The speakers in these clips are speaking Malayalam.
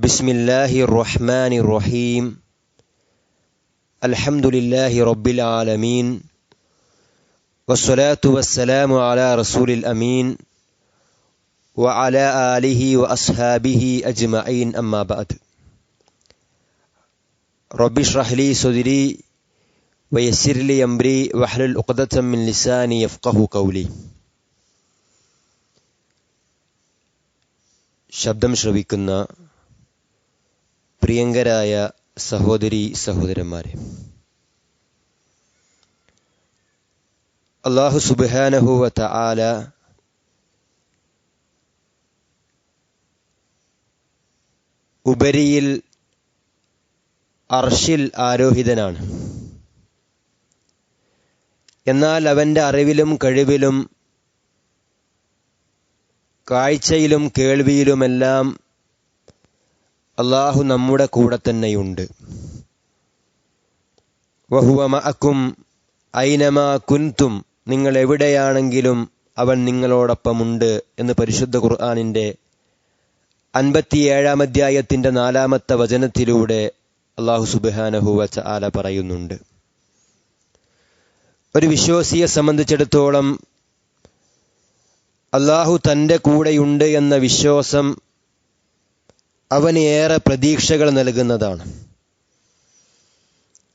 بسم الله الرحمن الرحيم الحمد لله رب العالمين والصلاة والسلام على رسول الأمين وعلى آله وأصحابه أجمعين أما بعد رب اشرح لي صدري ويسر لي أمري واحلل عقدة من لساني يفقه قولي ശബ്ദം ശ്രവിക്കുന്ന പ്രിയങ്കരായ സഹോദരി സഹോദരന്മാരെ. അള്ളാഹു സുബാനഹുവത്ത ആല ഉപരിയിൽ അർഷിൽ ആരോഹിതനാണ്. എന്നാൽ അവന്റെ അറിവിലും കഴിവിലും കാഴ്ചയിലും കേൾവിയിലുമെല്ലാം അള്ളാഹു നമ്മുടെ കൂടെ തന്നെയുണ്ട്. വഹുവമഅക്കും ഐനമാ കുൻതും നിങ്ങൾ എവിടെയാണെങ്കിലും അവൻ നിങ്ങളോടൊപ്പമുണ്ട് എന്ന് പരിശുദ്ധ ഖുർആാനിന്റെ അൻപത്തിയേഴാം അധ്യായത്തിന്റെ നാലാമത്തെ വചനത്തിലൂടെ അള്ളാഹു സുബാനഹുവച്ച ആല പറയുന്നുണ്ട്. ഒരു വിശ്വാസിയെ സംബന്ധിച്ചിടത്തോളം അള്ളാഹു തന്റെ കൂടെയുണ്ട് എന്ന വിശ്വാസം അവന് ഏറെ പ്രതീക്ഷകൾ നൽകുന്നതാണ്.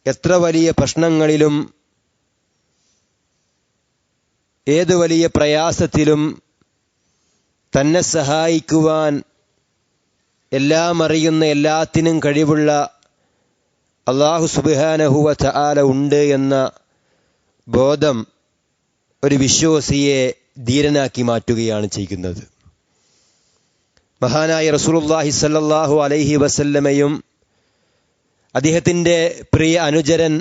എത്ര വലിയ പ്രശ്നങ്ങളിലും ഏതു വലിയ പ്രയാസത്തിലും തന്നെ സഹായിക്കുവാൻ എല്ലാം അറിയുന്ന എല്ലാത്തിനും കഴിവുള്ള അള്ളാഹു സുബിഹാനഹുവ ചാല ഉണ്ട് എന്ന ബോധം ഒരു വിശ്വാസിയെ ധീരനാക്കി മാറ്റുകയാണ് ചെയ്യുന്നത്. മഹാനായ റസൂലുല്ലാഹി സല്ലാഹു അലൈഹി വസല്ലമയും അദ്ദേഹത്തിന്റെ പ്രിയ അനുചരൻ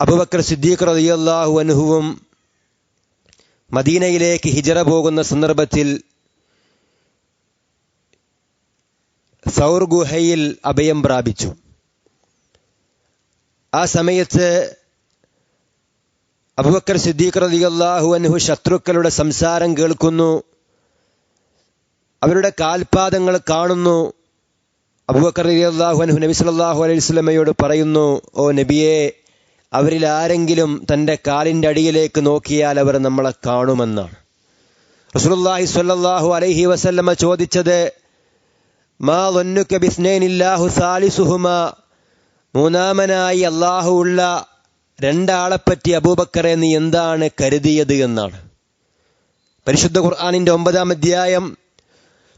അബുബക്കർ സിദ്ദീഖ് റളിയല്ലാഹു അനുഹുവും മദീനയിലേക്ക് ഹിജറ പോകുന്ന സന്ദർഭത്തിൽ സൗർ ഗുഹയിൽ അഭയം പ്രാപിച്ചു. ആ സമയത്ത് അബുബക്കർ സിദ്ദീഖ് റളിയല്ലാഹു അനുഹു ശത്രുക്കളുടെ സംസാരം കേൾക്കുന്നു. അവരുടെ കാൽപാദങ്ങൾ കാണുന്നു. അബൂബക്കർ അലി അള്ളാഹു നബി സല്ലാഹു അലൈഹി സ്വലമയോട് പറയുന്നു ഓ നബിയെ അവരിൽ ആരെങ്കിലും തന്റെ കാലിന്റെ അടിയിലേക്ക് നോക്കിയാൽ അവർ നമ്മളെ കാണുമെന്നാണ്. റസൂലുള്ളാഹി സ്വല്ലല്ലാഹു അലൈഹി വസല്ലമ ചോദിച്ചത് മാ വന്നുക്ക ബിസ്നൈനില്ലാഹു സാലിസുഹുമ? മൂന്നാമനായി അള്ളാഹു ഉള്ള രണ്ടാളെപ്പറ്റി അബൂബക്കറെ നീ എന്താണ് കരുതിയത് എന്നാണ്. പരിശുദ്ധ ഖുർആാനിന്റെ ഒമ്പതാം അധ്യായം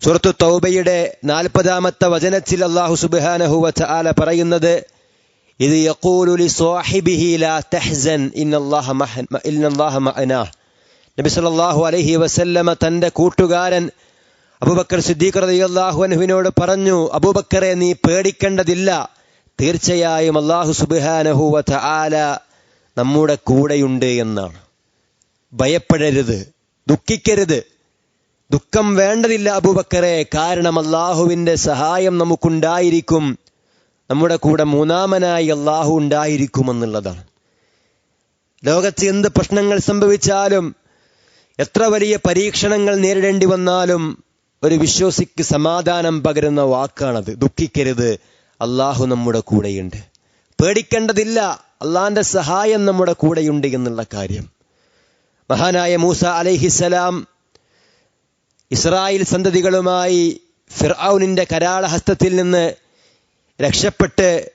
സുഹൃത്തു തൗബയുടെ നാൽപ്പതാമത്തെ വചനത്തിൽ അള്ളാഹു സുബാനഹുവ ആല പറയുന്നത് ഇത് യഖൂലുലി സ്വാഹിബിഹി ലാ ഇന്നല്ലാഹ മഅന. നബി സല്ലല്ലാഹു അലൈഹി വസല്ലമ തന്റെ കൂട്ടുകാരൻ അബൂബക്കർ സിദ്ദീഖ് റളിയല്ലാഹു അൻഹുവിനോട് പറഞ്ഞു അബൂബക്കറെ നീ പേടിക്കേണ്ടതില്ല. തീർച്ചയായും അള്ളാഹു സുബാനഹു ആല നമ്മുടെ കൂടെയുണ്ട് എന്നാണ്. ഭയപ്പെടരുത് ദുഃഖിക്കരുത്. ദുഃഖം വേണ്ടതില്ല അബൂബക്കറെ. കാരണം അള്ളാഹുവിന്റെ സഹായം നമുക്കുണ്ടായിരിക്കും. നമ്മുടെ കൂടെ മൂന്നാമനായി അള്ളാഹു ഉണ്ടായിരിക്കുമെന്നുള്ളതാണ് ലോകത്ത് എന്ത് പ്രശ്നങ്ങൾ സംഭവിച്ചാലും എത്ര വലിയ പരീക്ഷണങ്ങൾ നേരിടേണ്ടി വന്നാലും ഒരു വിശ്വാസിക്ക് സമാധാനം പകരുന്ന വാക്കാണത്. ദുഃഖിക്കരുത്. അള്ളാഹു നമ്മുടെ കൂടെയുണ്ട്. പേടിക്കേണ്ടതില്ല. അള്ളാന്റെ സഹായം നമ്മുടെ കൂടെയുണ്ട് എന്നുള്ള കാര്യം. മഹാനായ മൂസ അലൈഹിസലാം ഇസ്രായേൽ സന്തതികളുമായി ഫിർഔനിന്റെ കരാളഹസ്തത്തിൽ നിന്ന് രക്ഷപ്പെട്ട്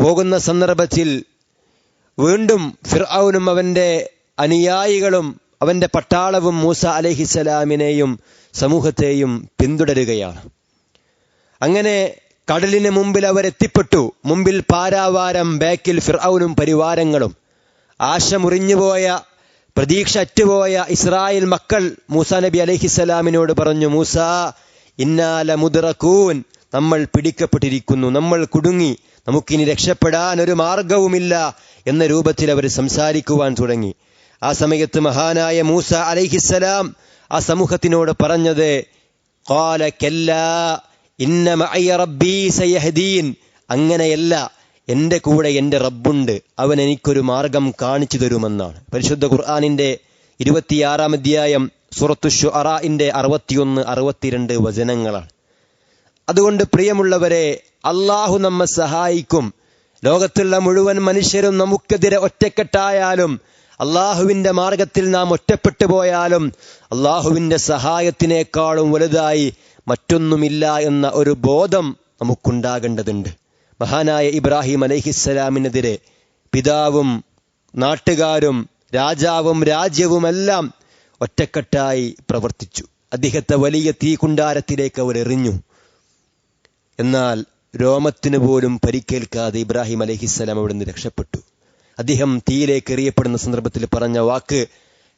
പോകുന്ന സന്ദർഭത്തിൽ വീണ്ടും ഫിർഔനും അവന്റെ അനുയായികളും അവന്റെ പട്ടാളവും മൂസ അലഹിസലാമിനെയും സമൂഹത്തെയും പിന്തുടരുകയാണ്. അങ്ങനെ കടലിന് മുമ്പിൽ അവരെത്തിപ്പെട്ടു മുമ്പിൽ പാരാവാരം ബാക്കിൽ ഫിർഔനും പരിവാരങ്ങളും. ആശ മുറിഞ്ഞുപോയ പ്രതീക്ഷ അറ്റുപോയ ഇസ്രായേൽ മക്കൾ മൂസ നബി അലഹിസ്സലാമിനോട് പറഞ്ഞു മൂസ ഇന്നാല മുതിറക്കൂൻ നമ്മൾ പിടിക്കപ്പെട്ടിരിക്കുന്നു. നമ്മൾ കുടുങ്ങി. നമുക്കിനി രക്ഷപ്പെടാൻ ഒരു മാർഗവുമില്ല. എന്ന രൂപത്തിൽ അവർ സംസാരിക്കുവാൻ തുടങ്ങി. ആ സമയത്ത് മഹാനായ മൂസ അലൈഹിസ്സലാം ആ സമൂഹത്തിനോട് പറഞ്ഞത് അങ്ങനെയല്ല എന്റെ കൂടെ എന്റെ റബ്ബുണ്ട്. അവൻ എനിക്കൊരു മാർഗം കാണിച്ചു തരുമെന്നാണ്. പരിശുദ്ധ ഖുർആാനിന്റെ ഇരുപത്തിയാറാം അധ്യായം സുറത്തു ഷുഅറാന്റെ അറുപത്തിയൊന്ന് അറുപത്തിരണ്ട് വചനങ്ങളാണ്. അതുകൊണ്ട് പ്രിയമുള്ളവരെ അള്ളാഹു നമ്മെ സഹായിക്കും. ലോകത്തുള്ള മുഴുവൻ മനുഷ്യരും നമുക്കെതിരെ ഒറ്റക്കെട്ടായാലും അള്ളാഹുവിന്റെ മാർഗത്തിൽ നാം ഒറ്റപ്പെട്ടു പോയാലും അള്ളാഹുവിന്റെ സഹായത്തിനേക്കാളും വലുതായി മറ്റൊന്നുമില്ല എന്ന ഒരു ബോധം നമുക്കുണ്ടാകേണ്ടതുണ്ട്. മഹാനായ ഇബ്രാഹിം അലഹിസ്സലാമിനെതിരെ പിതാവും നാട്ടുകാരും രാജാവും രാജ്യവുമെല്ലാം ഒറ്റക്കെട്ടായി പ്രവർത്തിച്ചു. അദ്ദേഹത്തെ വലിയ തീകുണ്ടാരത്തിലേക്ക് അവർ എറിഞ്ഞു. എന്നാൽ രോമത്തിന് പോലും പരിക്കേൽക്കാതെ ഇബ്രാഹിം അലഹിസ്സലാം അവിടെ നിന്ന് രക്ഷപ്പെട്ടു. അദ്ദേഹം തീയിലേക്ക് എറിയപ്പെടുന്ന സന്ദർഭത്തിൽ പറഞ്ഞ വാക്ക്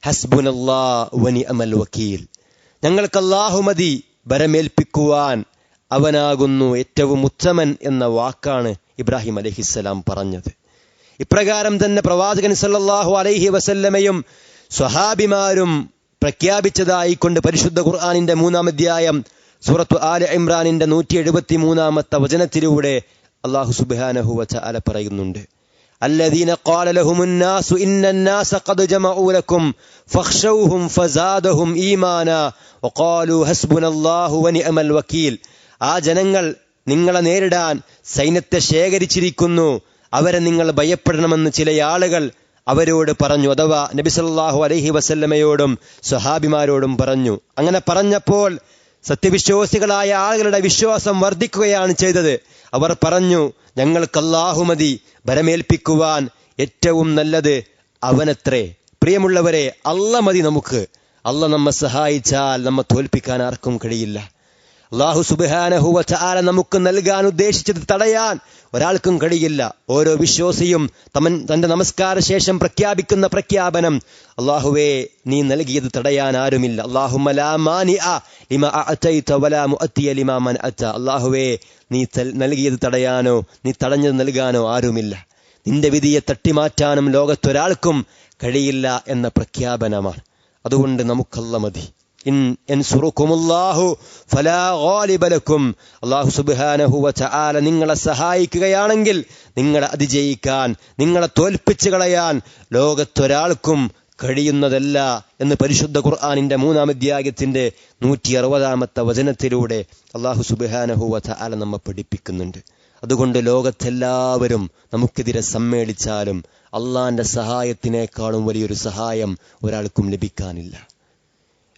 ഹസ്ബുനല്ലാ വനി അമൽ വക്കീൽ. ഞങ്ങൾക്ക് അള്ളാഹുമതി ബരമേൽപ്പിക്കുവാൻ അവനാകുന്നു ഏറ്റവും ഉത്തമൻ എന്ന വാക്കാണ് ഇബ്രാഹിം അലഹിസ്സലാം പറഞ്ഞത് ഇപ്രകാരം തന്നെ പ്രവാചകൻ സല്ലല്ലാഹു അലൈഹി വസല്ലമയും സ്വഹാബിമാരും പ്രഖ്യാപിച്ചതായിക്കൊണ്ട് പരിശുദ്ധ ഖുർആാനിന്റെ മൂന്നാം അധ്യായം സൂറത്തു ആല ഇമ്രാനിന്റെ നൂറ്റി എഴുപത്തി മൂന്നാമത്തെ വചനത്തിലൂടെ അള്ളാഹു സുബാനഹു വച്ച അല പറയുന്നുണ്ട് الذين قال لهم الناس إن الناس قد جمعوا لكم فاخشوهم فزادهم إيمانا وقالوا حسبنا الله ونعم الوكيل ആ ജനങ്ങൾ നിങ്ങളെ നേരിടാൻ സൈന്യത്തെ ശേഖരിച്ചിരിക്കുന്നു. അവരെ നിങ്ങൾ ഭയപ്പെടണമെന്ന് ചില ആളുകൾ അവരോട് പറഞ്ഞു. അഥവാ നബിസല്ലാഹു അലഹി വസല്ലമയോടും സ്വഹാബിമാരോടും പറഞ്ഞു. അങ്ങനെ പറഞ്ഞപ്പോൾ സത്യവിശ്വാസികളായ ആളുകളുടെ വിശ്വാസം വർദ്ധിക്കുകയാണ് ചെയ്തത്. അവർ പറഞ്ഞു ഞങ്ങൾക്ക് അല്ലാഹു മതി ഭരമേൽപ്പിക്കുവാൻ ഏറ്റവും നല്ലത് അവനത്രേ. പ്രിയമുള്ളവരെ അല്ല മതി നമുക്ക്. അല്ല നമ്മെ സഹായിച്ചാൽ നമ്മെ തോൽപ്പിക്കാൻ ആർക്കും കഴിയില്ല. അള്ളാഹു സുബാനഹുവ ചാല നമുക്ക് നൽകാൻ ഉദ്ദേശിച്ചത് തടയാൻ. ഒരാൾക്കും കഴിയില്ല. ഓരോ വിശ്വാസിയും തമൻ തന്റെ നമസ്കാര ശേഷം പ്രഖ്യാപിക്കുന്ന പ്രഖ്യാപനം അള്ളാഹുവേ നീ നൽകിയത് തടയാൻ ആരുമില്ല. അള്ളാഹുവേ നീ നൽകിയത് തടയാനോ നീ തടഞ്ഞത് നൽകാനോ ആരുമില്ല. നിന്റെ വിധിയെ തട്ടിമാറ്റാനും ലോകത്തൊരാൾക്കും കഴിയില്ല എന്ന പ്രഖ്യാപനമാണ്. അതുകൊണ്ട് നമുക്കല്ല മതി. അള്ളാഹു സുബാനഹുവ ചാല നിങ്ങളെ സഹായിക്കുകയാണെങ്കിൽ നിങ്ങളെ അതിജയിക്കാൻ നിങ്ങളെ തോൽപ്പിച്ചു കളയാൻ ലോകത്തൊരാൾക്കും കഴിയുന്നതല്ല എന്ന് പരിശുദ്ധ ഖുർആാനിന്റെ മൂന്നാം അധ്യായത്തിന്റെ നൂറ്റി അറുപതാമത്തെ വചനത്തിലൂടെ അള്ളാഹു സുബാനഹുവ ചാല നമ്മെ പഠിപ്പിക്കുന്നുണ്ട്. അതുകൊണ്ട് ലോകത്തെല്ലാവരും നമുക്കെതിരെ സമ്മേളിച്ചാലും അള്ളാന്റെ സഹായത്തിനേക്കാളും വലിയൊരു സഹായം ഒരാൾക്കും ലഭിക്കാനില്ല.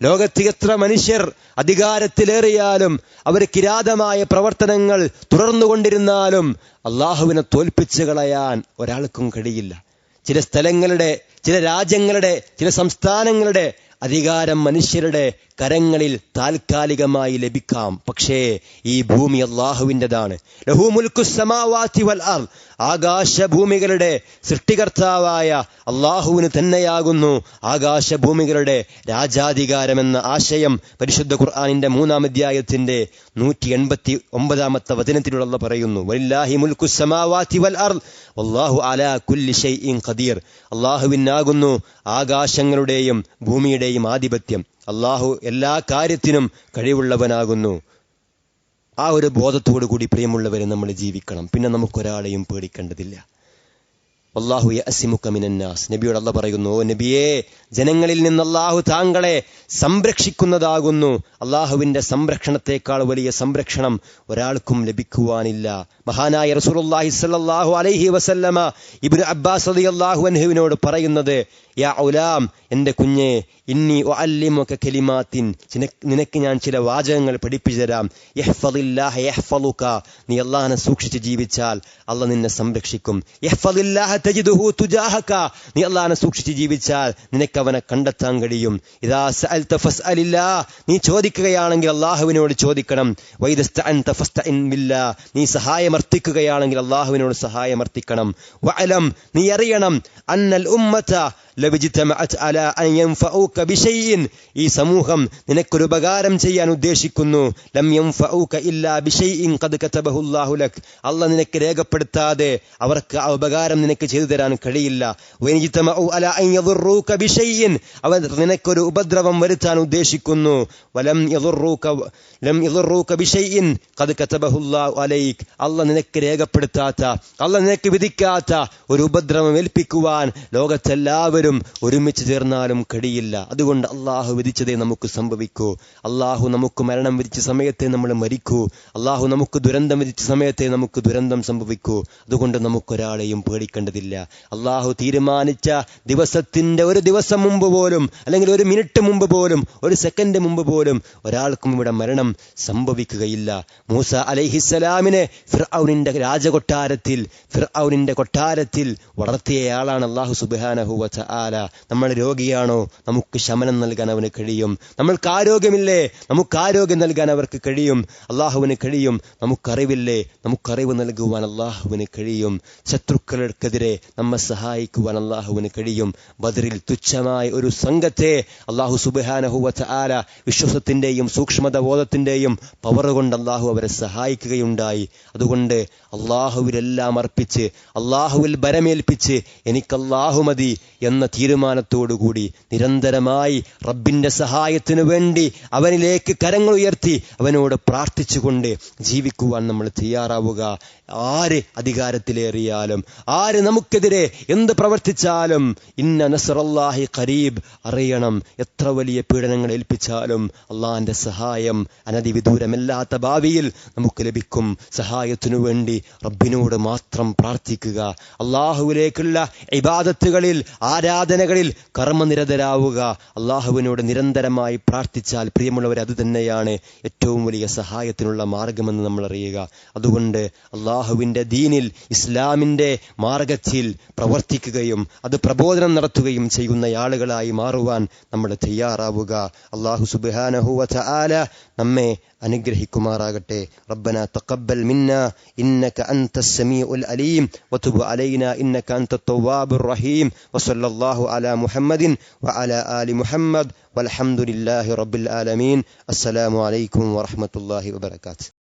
ലോകത്ത് എത്ര മനുഷ്യർ അധികാരത്തിലേറിയാലും അവർ കിരാതമായ പ്രവർത്തനങ്ങൾ തുടർന്നുകൊണ്ടിരുന്നാലും അള്ളാഹുവിനെ തോൽപ്പിച്ചു കളയാൻ ഒരാൾക്കും കഴിയില്ല. ചില സ്ഥലങ്ങളുടെ ചില രാജ്യങ്ങളുടെ ചില സംസ്ഥാനങ്ങളുടെ അധികാരം മനുഷ്യരുടെ കരങ്ങളിൽ താൽക്കാലികമായി ലഭിക്കാം. പക്ഷേ ഈ ഭൂമി അള്ളാഹുവിന്റെതാണ് ആകാശഭൂമികളുടെ സൃഷ്ടികർത്താവായ അള്ളാഹുവിന് തന്നെയാകുന്നു ആകാശഭൂമികളുടെ രാജാധികാരമെന്ന ആശയം പരിശുദ്ധ ഖുർആാനിന്റെ മൂന്നാം അധ്യായത്തിന്റെ നൂറ്റി എൺപത്തി ഒമ്പതാമത്തെ വചനത്തിലുള്ള പറയുന്നു. വലില്ലാഹി മുൽക്കുസമാവാത്തി വൽ അർ അള്ളാഹു അലാ കുല്ലി ഷൈഇൻ ഖദീർ. അള്ളാഹുവിനാകുന്നു ആകാശങ്ങളുടെയും ഭൂമിയുടെയും ആധിപത്യം. അള്ളാഹു എല്ലാ കാര്യത്തിനും കഴിവുള്ളവനാകുന്നു. ആ ഒരു ബോധത്തോടു കൂടി പ്രിയമുള്ളവരെ നമ്മൾ ജീവിക്കണം. പിന്നെ നമുക്കൊരാളെയും പേടിക്കേണ്ടതില്ല. അള്ളാഹു അസിമുക്കമിനാസ് നബിയോട് അല്ല പറയുന്നു ഓ നബിയെ ജനങ്ങളിൽ നിന്ന് അള്ളാഹു താങ്കളെ സംരക്ഷിക്കുന്നതാകുന്നു. അള്ളാഹുവിന്റെ സംരക്ഷണത്തെക്കാൾ വലിയ സംരക്ഷണം ഒരാൾക്കും ലഭിക്കുവാനില്ല. മഹാനായ റസൂലുള്ളാഹി സ്വല്ലല്ലാഹു അലൈഹി വസല്ലമ ഇബ്നു അബ്ബാസ് അള്ളാഹു അൻഹുവിനോട് പറയുന്നത് യാ ഉലാം എന്റെ കുഞ്ഞെ ഇന്നി അല്ലിമൊക്കെ കെലിമാത്തിൻ. നിനക്ക് ഞാൻ ചില വാചകങ്ങൾ പഠിപ്പിച്ചു തരാം. യഹ്ഫദില്ലാഹ യഹ്ഫലുക്ക നീ അള്ളാഹനെ സൂക്ഷിച്ച് ജീവിച്ചാൽ അല്ല നിന്നെ സംരക്ഷിക്കും. യഹ്ഫദില്ലാഹ നീ അള്ളഹാനെ സൂക്ഷിച്ച് ജീവിച്ചാൽ നിനക്ക് അവനെ കണ്ടെത്താൻ കഴിയും. ഫസ്അലില്ലാ. നീ ചോദിക്കുകയാണെങ്കിൽ അള്ളാഹുവിനോട് ചോദിക്കണം. നീ സഹായമർത്ഥിക്കുകയാണെങ്കിൽ അള്ളാഹുവിനോട് സഹായമർത്ഥിക്കണം നീ അറിയണം. അന്നൽ ഉമ്മത ഈ സമൂഹം നിനക്കൊരു ഉപകാരം ചെയ്യാൻ ഉദ്ദേശിക്കുന്നു. ലം ഇല്ലാ ലക്. അല്ല നിനക്ക് രേഖപ്പെടുത്താതെ അവർക്ക് ആ ഉപകാരം നിനക്ക് ചെയ്തു തരാൻ കഴിയില്ല. അവർ നിനക്കൊരു ഉപദ്രവം വരുത്താൻ ഉദ്ദേശിക്കുന്നു. വലം അല്ല നിനക്ക് രേഖപ്പെടുത്താത്ത അല്ല നിനക്ക് വിധിക്കാത്ത ഒരു ഉപദ്രവം ഏൽപ്പിക്കുവാൻ ലോകത്തെല്ലാവരും പോലും ഒരുമിച്ച് ചേർന്നാലും കഴിയില്ല അതുകൊണ്ട് അള്ളാഹു വിധിച്ചതേ നമുക്ക് സംഭവിക്കൂ. അള്ളാഹു നമുക്ക് മരണം വിധിച്ച സമയത്തെ നമ്മൾ മരിക്കൂ. അള്ളാഹു നമുക്ക് ദുരന്തം വിധിച്ച സമയത്തെ നമുക്ക് ദുരന്തം സംഭവിക്കൂ. അതുകൊണ്ട് നമുക്കൊരാളെയും പേടിക്കേണ്ടതില്ല. അള്ളാഹു തീരുമാനിച്ച ദിവസത്തിന്റെ ഒരു ദിവസം മുമ്പ് പോലും അല്ലെങ്കിൽ ഒരു മിനിറ്റ് മുമ്പ് പോലും ഒരു സെക്കൻഡ് മുമ്പ് പോലും ഒരാൾക്കും ഇവിടെ മരണം സംഭവിക്കുകയില്ല. മൂസ അലൈഹിസ്സലാമിനെ ഫിർഔനിന്റെ രാജകൊട്ടാരത്തിൽ ഫിർഔനിന്റെ കൊട്ടാരത്തിൽ വളർത്തിയയാളാണ് അള്ളാഹു സുബാനഹുവ ആല. നമ്മൾ രോഗിയാണോ? നമുക്ക് ശമനം നൽകാൻ അവന് കഴിയും. നമ്മൾക്ക് ആരോഗ്യമില്ലേ? നമുക്ക് ആരോഗ്യം നൽകാൻ അവർക്ക് കഴിയും. അള്ളാഹുവിന് കഴിയും. നമുക്കറിവില്ലേ? നമുക്കറിവ് നൽകുവാൻ അള്ളാഹുവിന് കഴിയും. ശത്രുക്കൾക്കെതിരെ നമ്മെ സഹായിക്കുവാൻ അള്ളാഹുവിന് കഴിയും. ബദറിൽ തുച്ഛമായ ഒരു സംഘത്തെ അള്ളാഹു സുബാനഹുവ ആല വിശ്വസത്തിന്റെയും സൂക്ഷ്മത ബോധത്തിന്റെയും പവർ കൊണ്ട് അള്ളാഹു അവരെ സഹായിക്കുകയുണ്ടായി. അതുകൊണ്ട് അള്ളാഹുവിലെല്ലാം അർപ്പിച്ച് അള്ളാഹുവിൽ ബരമേൽപ്പിച്ച് എനിക്ക് അള്ളാഹു മതി എന്ന തീരുമാനത്തോടുകൂടി നിരന്തരമായി റബ്ബിന്റെ സഹായത്തിനു വേണ്ടി അവനിലേക്ക് കരങ്ങൾ ഉയർത്തി അവനോട് പ്രാർത്ഥിച്ചുകൊണ്ട് ജീവിക്കുവാൻ നമ്മൾ തയ്യാറാവുക. ആര് അധികാരത്തിലേറിയാലും ആര് നമുക്കെതിരെ എന്ത് പ്രവർത്തിച്ചാലും ഇന്ന നസറല്ലാഹി ഖരീബ് അറിയണം. എത്ര വലിയ പീഡനങ്ങൾ ഏൽപ്പിച്ചാലും അള്ളാഹിന്റെ സഹായം അനധിവിദൂരമല്ലാത്ത ഭാവിയിൽ നമുക്ക് ലഭിക്കും. സഹായത്തിനു വേണ്ടി റബ്ബിനോട് മാത്രം പ്രാർത്ഥിക്കുക. അള്ളാഹുവിലേക്കുള്ള ഇബാദത്തുകളിൽ ആരാധനകളിൽ കർമ്മനിരതരാവുക. അള്ളാഹുവിനോട് നിരന്തരമായി പ്രാർത്ഥിച്ചാൽ പ്രിയമുള്ളവർ അത് തന്നെയാണ് ഏറ്റവും വലിയ സഹായത്തിനുള്ള മാർഗമെന്ന് നമ്മൾ അറിയുക. അതുകൊണ്ട് അള്ളാഹുവിന്റെ ദീനിൽ ഇസ്ലാമിന്റെ മാർഗത്തിൽ പ്രവർത്തിക്കുകയും അത് പ്രബോധനം നടത്തുകയും ചെയ്യുന്ന ആളുകളായി മാറുവാൻ നമ്മൾ തയ്യാറാവുക. അള്ളാഹു സുബാനഹുവ ആല നമ്മെ അനുഗ്രഹിക്കുമാറാകട്ടെ. റബ്ബന തഖബ്ബൽ മിന്ന ഇന്നക സമീ സമീഉൽ അലീം വതുബ് അലൈന ഇന്നക അന്ത തവ്വാബുർ റഹീം വസല്ലല്ലാഹു الله على محمد وعلى آل محمد والحمد لله رب العالمين السلام عليكم ورحمة الله وبركاته